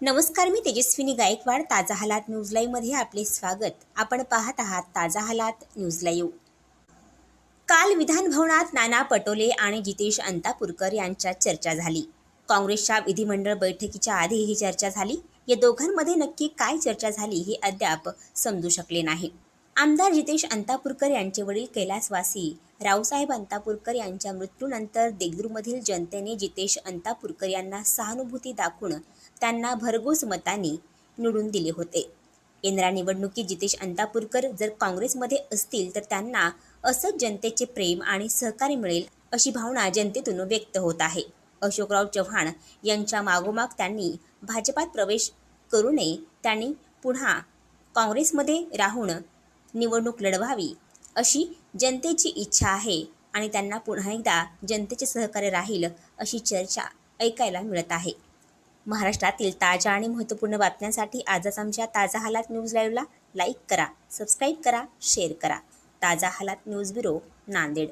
नमस्कार मी तेजस्विनी गायकवाड ताजा हालात न्यूज लाईव्हमध्ये आपले स्वागत. आपण पाहत आहात ताजा हालात न्यूज लाईव्ह. काल विधान भवनात नाना पटोले आणि जितेश अंतापूरकर यांच्यात चर्चा झाली. काँग्रेसच्या विधिमंडळ बैठकीच्या आधी ही चर्चा झाली. या दोघांमध्ये नक्की काय चर्चा झाली हे अद्याप समजू शकले नाही. आमदार जितेश अंतापूरकर यांचे वडील कैलासवासी रावसाहेब अंतापूरकर यांच्या मृत्यूनंतर देगलूरमधील जनतेने जितेश अंतापूरकर यांना सहानुभूती दाखवून त्यांना भरघोस मताने निवडून दिले होते. येणाऱ्या निवडणुकीत जितेश अंतापूरकर जर काँग्रेसमध्ये असतील तर त्यांना असंच जनतेचे प्रेम आणि सहकार्य मिळेल अशी भावना जनतेतून व्यक्त होत आहे. अशोकराव चव्हाण यांच्या मागोमाग त्यांनी भाजपात प्रवेश करू नये त्यांनी पुन्हा काँग्रेसमध्ये राहून निवडणूक लढवावी अशी जनतेची इच्छा आहे आणि त्यांना पुन्हा एकदा जनतेचे सहकार्य राहील अशी चर्चा ऐकायला मिळत आहे. महाराष्ट्रातील ताज्या आणि महत्त्वपूर्ण बातम्यांसाठी आजच आमच्या ताजा हालात न्यूज लाईव्हला लाईक करा सबस्क्राईब करा शेअर करा. ताजा हालात न्यूज ब्युरो नांदेड.